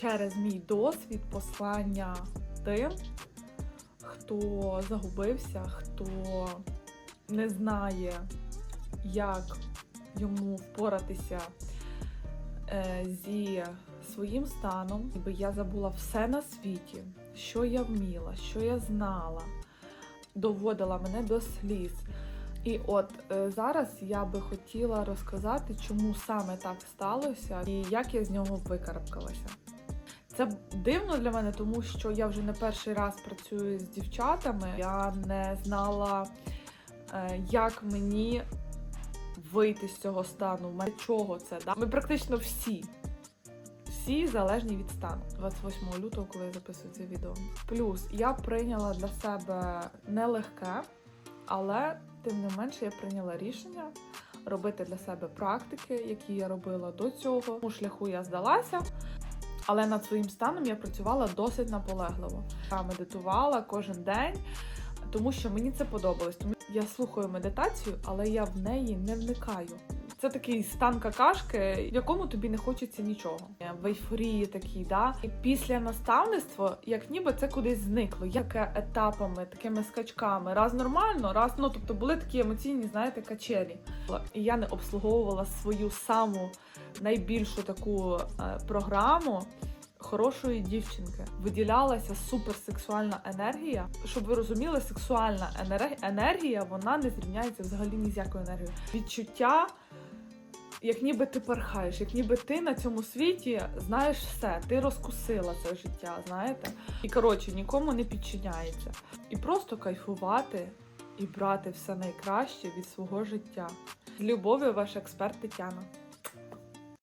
через мій досвід послання тим, хто загубився, хто не знає, як йому впоратися е, зі своїм станом, ніби я забула все на світі, що я вміла, що я знала, доводила мене до сліз. І от е, зараз я би хотіла розказати, чому саме так сталося і як я з нього викарабкалася. Це дивно для мене, тому що я вже не перший раз працюю з дівчатами. Я не знала, е, як мені вийти з цього стану, для чого це. Да? Ми практично всі. Всі залежні від стану 28 лютого, коли я записую це відео. Плюс я прийняла для себе нелегке, але тим не менше я прийняла рішення робити для себе практики, які я робила до цього. У шляху я здалася, але над своїм станом я працювала досить наполегливо. Я медитувала кожен день, тому що мені це подобалось. Тому я слухаю медитацію, але я в неї не вникаю. Це такий стан какашки, в якому тобі не хочеться нічого. В ейфорії такій, да. І після наставництва, як ніби це кудись зникло. Яке етапами, такими скачками. Раз нормально, раз ну тобто були такі емоційні, знаєте, качелі. І я не обслуговувала свою саму найбільшу таку е, програму. Хорошої дівчинки виділялася суперсексуальна енергія. Щоб ви розуміли, сексуальна енер- енергія вона не зрівняється взагалі ні з якою енергією. Відчуття, як ніби ти перхаєш, як ніби ти на цьому світі знаєш все, ти розкусила це життя, знаєте? І коротше, нікому не підчиняється. І просто кайфувати і брати все найкраще від свого життя. З любов'ю, ваш експерт Тетяна.